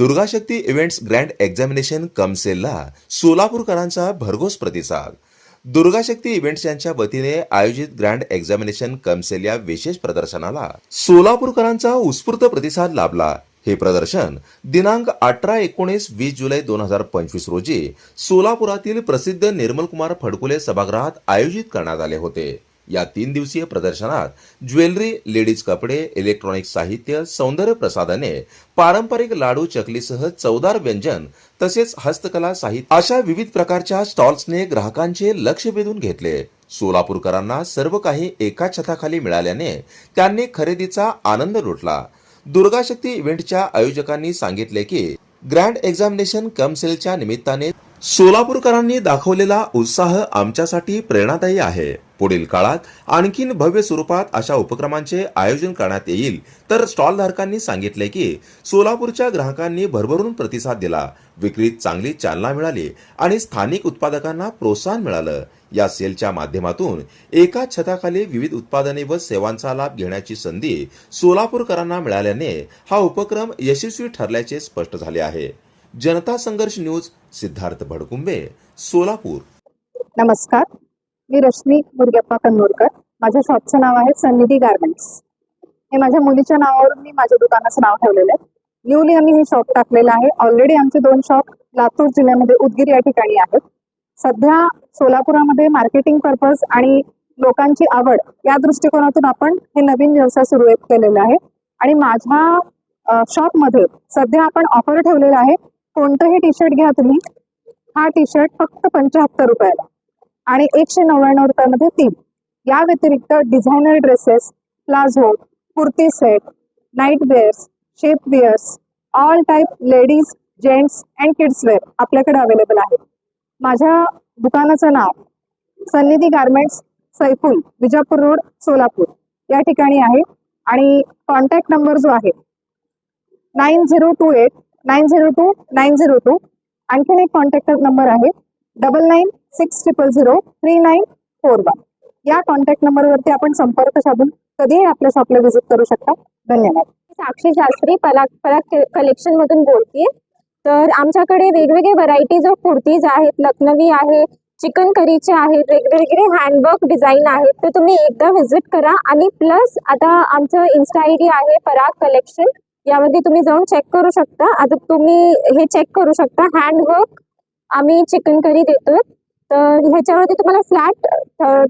दुर्गाशक्ती events grand examination कमसेलला सोलापूरकरांचा भरघोस प्रतिसाद. दुर्गाशक्ती इव्हेंट्स यांच्या वतीने आयोजित ग्रँड एक्झामिनेशन कमसेल या विशेष प्रदर्शनाला सोलापूरकरांचा उत्स्फूर्त प्रतिसाद लाभला. हे प्रदर्शन दिनांक अठरा एकोणीस वीस जुलै दोन हजार पंचवीस रोजी सोलापुरातील प्रसिद्ध निर्मलकुमार फडकुले सभागृहात आयोजित करण्यात आले होते. या तीन दिवसीय प्रदर्शनात ज्वेलरी लेडीज कपडे इलेक्ट्रॉनिक साहित्य सौंदर्य प्रसाधने पारंपरिक लाडू चकलीसह चवदार व्यंजन तसेच हस्तकला साहित्य अशा विविध प्रकारच्या स्टॉल्सने ग्राहकांचे लक्ष वेधून घेतले. सोलापूरकरांना सर्व काही एका छताखाली मिळाल्याने त्यांनी खरेदीचा आनंद लुटला. दुर्गाशक्ती इव्हेंटच्या आयोजकांनी सांगितले की ग्रँड एक्झामिनेशन कमसेलच्या निमित्ताने सोलापूरकरांनी दाखवलेला उत्साह आमच्यासाठी प्रेरणादायी आहे. पुढील काळात आणखीन भव्य स्वरूपात अशा उपक्रमांचे आयोजन करण्यात येईल. तर स्टॉलधारकांनी सांगितले की सोलापूरच्या ग्राहकांनी भरभरून प्रतिसाद दिला. विक्रीत चांगली चालना मिळाली आणि स्थानिक उत्पादकांना प्रोत्साहन मिळालं. या सेलच्या माध्यमातून एका छताखाली विविध उत्पादने व सेवांचा लाभ घेण्याची संधी सोलापूरकरांना मिळाल्याने हा उपक्रम यशस्वी ठरल्याचे स्पष्ट झाले आहे. जनता संघर्ष न्यूज सिद्धार्थ भडकुंबे सोलापूर. नमस्कार. मी रश्मी मुरगप्पा कन्नूरकर माझ्या शॉपचं नाव आहे सन्निधी गार्मेंट्स हे माझ्या मुलीच्या नावावरून मी माझ्या दुकानाचं नाव ठेवलेलं आहे. न्यूली आम्ही हे शॉप टाकलेलं आहे. ऑलरेडी आमचे दोन शॉप लातूर जिल्ह्यामध्ये उदगीर या ठिकाणी आहेत. सध्या सोलापुरामध्ये मार्केटिंग पर्पज आणि लोकांची आवड या दृष्टिकोनातून आपण हे नवीन व्यवसाय सुरू केलेला आहे. आणि माझ्या शॉपमध्ये सध्या आपण ऑफर ठेवलेला आहे. कोणतंही टी शर्ट घ्या तुम्ही. हा टी शर्ट फक्त पंच्याहत्तर रुपयाला. आणि एकशे नव्याण्णव रुपयामध्ये तीन. या व्यतिरिक्त designer dresses palazzo kurti set night wears shape wears all type ladies gents and kids wear आपल्याकडे अवेलेबल आहे माझ्या दुकानाचं नाव सन्निधी गार्मेंट्स सैफुल विजापूर रोड सोलापूर. या ठिकाणी आहे. आणि कॉन्टॅक्ट नंबर जो आहे nine zero two eight nine zero two nine zero two आणखीन एक कॉन्टॅक्ट नंबर आहे. Double nine six triple zero three nine four one या कॉन्टॅक्ट नंबरवरती आपण संपर्क साधून कधीही आपल्या शॉपला व्हिजिट करू शकता. धन्यवाद. साक्षी शास्त्री पला पराग कलेक्शन मधून बोलतीये. तर आमच्याकडे वेगवेगळे व्हरायटीज ऑफ कुर्तीज आहेत. लखनवी आहे चिकन करीचे आहेत वेगवेगळे हँडवर्क डिझाईन आहेत. तर तुम्ही एकदा व्हिजिट करा. आणि प्लस आता आमचं इन्स्टा आय डी आहे पराग कलेक्शन यामध्ये तुम्ही जाऊन चेक करू शकता. आता तुम्ही हे चेक करू शकता. हँडवर्क आम्ही चिकन करी देतोय. तर ह्याच्यावरती तुम्हाला flat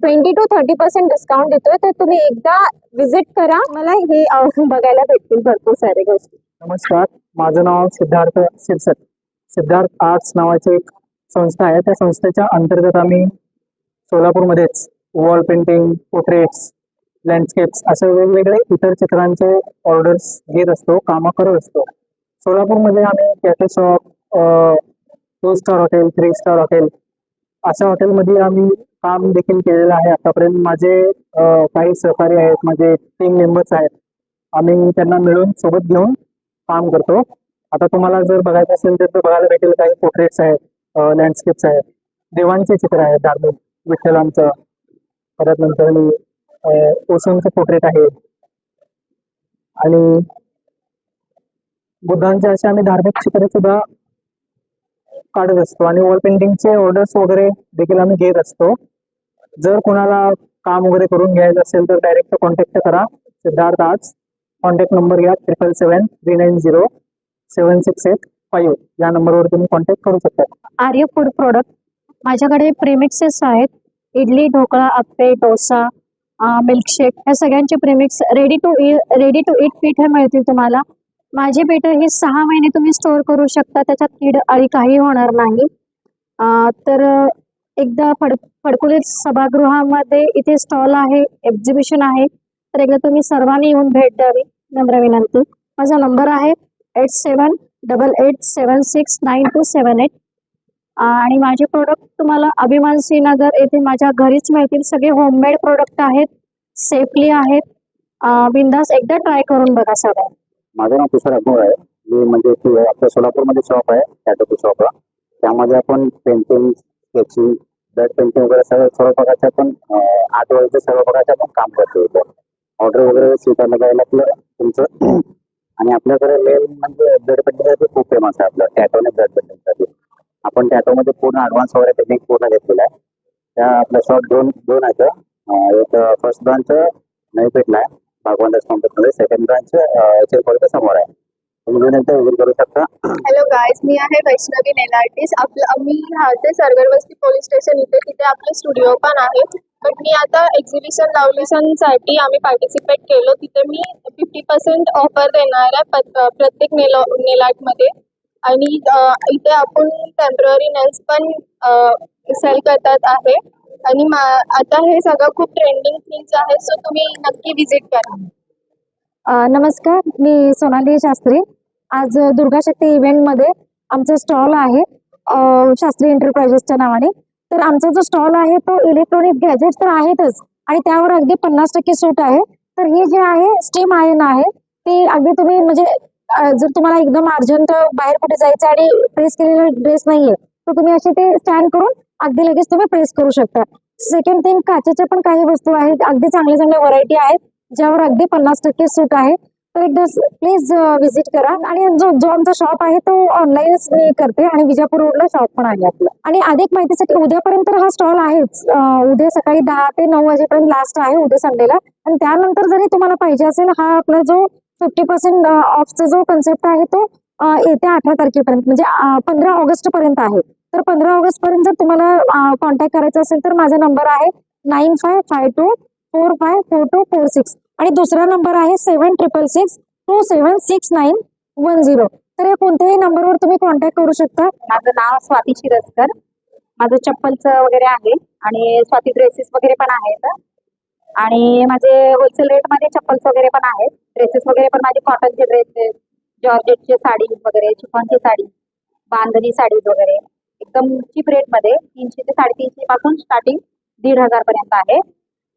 twenty two thirty percent discount देतोय. तर तुम्ही एकदा व्हिजिट करा. मला हे बघायला भेटतील भरपूर सारे गोष्टी. नमस्कार. माझं नाव सिद्धार्थ सिरसत सिद्धार्थ आर्ट्स नावाची एक संस्था आहे. त्या संस्थेच्या अंतर्गत आम्ही सोलापूरमध्येच वॉल पेंटिंग पोर्ट्रेट्स लँडस्केप्स असे वेगवेगळे इतर चित्रांचे ऑर्डर्स घेत असतो कामं करत असतो. सोलापूरमध्ये आम्ही cafe shop two star hotel three star hotel अशा हॉटेलमध्ये आम्ही काम देखील केलेलं आहे आतापर्यंत. माझे काही सहकारी आहेत माझे टीम मेंबर्स आहेत. आम्ही त्यांना मिळून सोबत घेऊन काम करतो. आता तुम्हाला जर बघायचं असेल तर बघायला भेटेल काही पोर्ट्रेट्स आहेत लँडस्केप्स आहेत. देवांचे चित्र आहेत धार्मिक विठ्ठलांचं. परत नंतर ओशोंचं पोर्ट्रेट आहे. आणि बुद्धांचे असे आम्ही धार्मिक चित्रे सुद्धा काढत असतो आणि वॉल पेंटिंगचे ऑर्डर्स वगैरे देखील आम्ही घेत असतो. जर कोणाला काम वगैरे करून घ्यायचं असेल तर डायरेक्ट कॉन्टॅक्ट करा. सिद्धार्थ आज. कॉन्टॅक्ट नंबर घ्या. Triple seven three nine zero seven six eight five या नंबरवर तुम्ही कॉन्टॅक्ट करू शकता. आर्य फूड प्रोडक्ट माझ्याकडे प्रेमिक्सेस आहेत. इडली ढोकळा अप्पे डोसा मिल्कशेक ह्या सगळ्यांचे premix ready to ready to eat पीठ हे मिळतील तुम्हाला. माझे बेटर हे सहा महिने तुम्ही स्टोअर करू शकता. त्याच्यात कीड अळी काही होणार नाही. तर एकदा फड फडकुले सभागृहामध्ये इथे स्टॉल आहे एक्झिबिशन आहे. तर एकदा तुम्ही सर्वांनी येऊन भेट द्यावी. नम्र विनंती. माझा नंबर आहे eight seven double eight seven six nine two seven eight आणि माझे प्रोडक्ट तुम्हाला अभिमान श्रीनगर येथे माझ्या घरीच मिळतील. सगळे होममेड प्रोडक्ट आहेत. सेफली आहेत. बिंदास एकदा ट्राय करून बघा सगळ्या माझं नाव तुषार अग्नोळ आहे. मी म्हणजे आपल्या सोलापूरमध्ये शॉप आहे टॅटो शॉपला त्यामध्ये आपण पेंटिंग स्केचिंग ब्लड पेंटिंग वगैरे सर्व सर्व प्रकारचे आपण आर्ट वगैरे सर्व प्रकारचे आपण काम करतो इथे. ऑर्डर वगैरे स्वीकारलं जाईल आपलं तुमचं. आणि आपल्याकडे मेन म्हणजे ब्लड पेंटिंगसाठी खूप फेमस आहे आपलं टॅटोने ब्लड पेंटिंगसाठी आपण टॅटोमध्ये पूर्ण ऍडव्हान्स वगैरे टेक्निक पूर्ण घेतलेला आहे. त्या आपल्या शॉप दोन दोन आहेत. एक फर्स्ट ब्रांच नवी पेठला आहे. भागवंत कॉम्प्लेक्समध्ये सेकंड ब्रांच एच समोर आहे. तुम्ही घेऊन एकदा विजिट करू शकता. हॅलो गायस मी आहे वैष्णवी नेल आर्टिस्ट आपलं मी राहते सरगरवस्ती पोलीस स्टेशन इथे. तिथे आपलं स्टुडिओ पण आहे. बट मी आता एक्झिबिशन लावलीसनसाठी आम्ही पार्टिसिपेट केलो. तिथे मी फिफ्टी पर्सेंट ऑफर देणार आहे प्रत्येक नेल नेल आर्टमध्ये आणि इथे आपण टेंपररी नेल्स पण सेल करतात आहे. आणि आता हे सगळं खूप ट्रेंडिंग थिंग्स आहे सो तुम्ही नक्की विजिट करा. नमस्कार मी सोनाली शास्त्री. आज दुर्गा शक्ती इव्हेंटमध्ये आमचं स्टॉल आहे शास्त्री एंटरप्राइजेसच्या नावाने. तर आमचा जो स्टॉल आहे तो इलेक्ट्रॉनिक गॅजेट तर आहेतच आणि त्यावर अगदी पन्नास टक्के सूट आहे. तर हे जे आहे स्टीम आयन आहे ते अगदी तुम्ही म्हणजे जर तुम्हाला एकदम अर्जंट बाहेर कुठे जायचं आणि प्रेस केलेला ड्रेस नाहीये तर तुम्ही असे ते स्टँड करून अगदी लगेच तुम्ही प्रेस करू शकता. सेकंड थिंग काचेच्या पण काही वस्तू आहेत अगदी चांगल्या चांगल्या व्हरायटी आहेत ज्यावर अगदी पन्नास टक्के सूट आहे. तर एकदा प्लीज व्हिजिट करा. आणि जो जो आमचा शॉप आहे तो ऑनलाईनच मी करते. आणि विजापूर रोडला शॉप पण आहे आपलं. आणि अधिक माहितीसाठी उद्यापर्यंत हा स्टॉल आहेच. उद्या सकाळी दहा ते नऊ वाजेपर्यंत लास्ट आहे उद्या संडेला. आणि त्यानंतर जरी तुम्हाला पाहिजे असेल हा आपला जो फिफ्टी पर्सेंट ऑफचा जो कन्सेप्ट आहे तो येत्या अठरा तारखेपर्यंत म्हणजे पंधरा ऑगस्ट पर्यंत आहे. तर पंधरा ऑगस्ट पर्यंत जर तुम्हाला कॉन्टॅक्ट करायचा असेल तर माझा नंबर आहे nine five five two four five four two four six आणि दुसरा नंबर आहे seven triple six two seven six nine one zero तर या कोणत्याही नंबरवर तुम्ही कॉन्टॅक्ट करू शकता. माझं नाव स्वाती शिरसकर. माझं चप्पलचं वगैरे आहे आणि स्वाती ड्रेसेस वगैरे पण आहेत. आणि माझे होलसेल रेटमध्ये चप्पल्स वगैरे पण आहेत. ड्रेसेस वगैरे पण माझे कॉटनचे ड्रेसेस जॉर्जेटचे साडी वगैरे चिफॉनची साडी बांधणी साडीज वगैरे. एकदम चीप रेटमध्ये तीनशे ते साडेतीनशे पासून स्टार्टिंग दीड हजार पर्यंत आहे.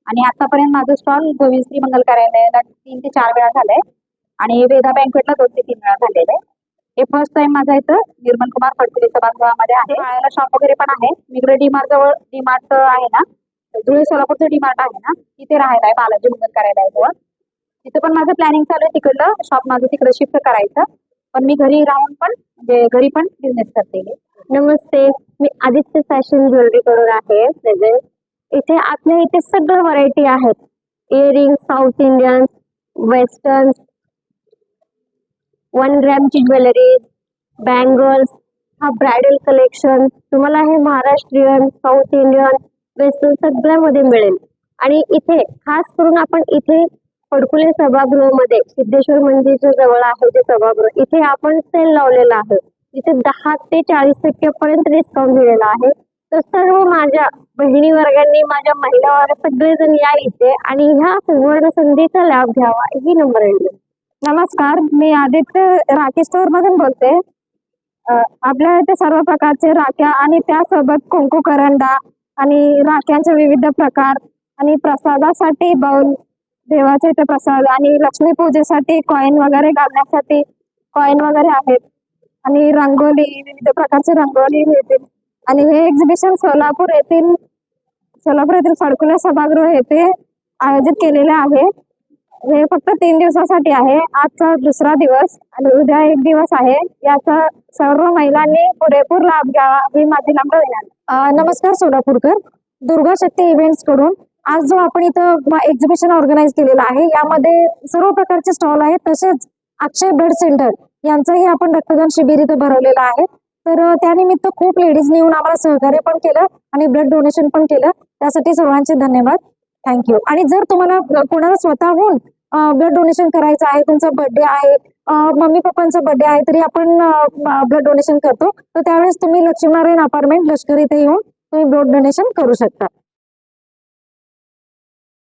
आणि आतापर्यंत माझं स्टॉल गोविंद श्री मंगल कार्यालयाला तीन ते चार वेळा झालंय. आणि वेदा बँकवेटला दोन ते तीन वेळा झालेलं आहे. हे फर्स्ट टाइम माझा इथं निर्मल कुमार फडकुले सभागृहामध्ये आहे. शॉप वगैरे पण आहे. मी इकडे डीमार्ट जवळ डीमार्ट आहे ना. धुळे सोलापूरचं डीमार्ट आहे ना. तिथे राहायला आहे बालाजी मंगल कार्यालयाजवळ. तिथे पण माझं प्लॅनिंग चालू आहे. तिकडलं शॉप माझं तिकडे शिफ्ट करायचं. पण मी घरी राहून पण म्हणजे घरी पण बिझनेस करते नमस्ते. मी आदित्य फॅशन ज्वेलरी करून आहे. प्रेझेंट इथे आपल्या इथे सगळं व्हरायटी आहेत. Earring south Indian western one ग्रॅमची jewellery bangles हा ब्रायडल कलेक्शन तुम्हाला हे महाराष्ट्रीयन साऊथ इंडियन वेस्टर्न सगळ्यामध्ये मिळेल. आणि इथे खास करून आपण इथे फडकुले सभागृहामध्ये सिद्धेश्वर मंदिरच्या जवळ आहे जे सभागृह. इथे आपण सेल लावलेला आहे. इथे दहा ते चाळीस टक्क्यापर्यंत डिस्काउंट दिलेला आहे. तर सर्व माझ्या बहिणी वर्गांनी माझ्या महिला वर्ग सगळेजण या इथे आणि ह्या सुवर्ण संधीचा लाभ घ्यावा ही नंबर आहे नमस्कार मी आदित्य राखी स्टोअर मधून बोलते. आपल्या इथे सर्व प्रकारचे राख्या आणि त्यासोबत कुंकू करंडा आणि राख्यांचे विविध प्रकार आणि प्रसादासाठी बाउल देवाचे इथे प्रसाद आणि लक्ष्मी पूजेसाठी कॉईन वगैरे घालण्यासाठी कॉईन वगैरे आहेत. आणि रंगोली विविध प्रकारचे रंगोली मिळतील. आणि हे एक्झिबिशन सोलापूर येथील सोलापूर येथील फडकुले सभागृह येथे आयोजित केलेले आहे. हे फक्त तीन दिवसासाठी आहे. आजचा दुसरा दिवस आणि उद्या एक दिवस आहे. याचा सर्व महिलांनी पुरेपूर लाभ घ्यावा ही माझी नम्र विनंती. नमस्कार सोलापूरकर. दुर्गा शक्ती इव्हेंट्सकडून आज जो आपण इथं एक्झिबिशन ऑर्गनाईज केलेलं आहे यामध्ये सर्व प्रकारचे स्टॉल आहेत तसेच अक्षय ब्लड सेंटर यांचंही आपण रक्तदान शिबिर इथं भरवलेलं आहे. तर त्यानिमित्त खूप लेडीजनी येऊन आम्हाला सहकार्य पण केलं आणि ब्लड डोनेशन पण केलं. त्यासाठी सर्वांचे धन्यवाद. थँक्यू आणि जर तुम्हाला कोणाला स्वतःहून ब्लड डोनेशन करायचं आहे तुमचा बर्थडे आहे मम्मी पप्पांचा बर्थडे आहे तरी आपण ब्लड डोनेशन करतो. तर त्यावेळेस तुम्ही लक्ष्मीनारायण अपार्टमेंट लष्कर इथे येऊन तुम्ही ब्लड डोनेशन करू शकता.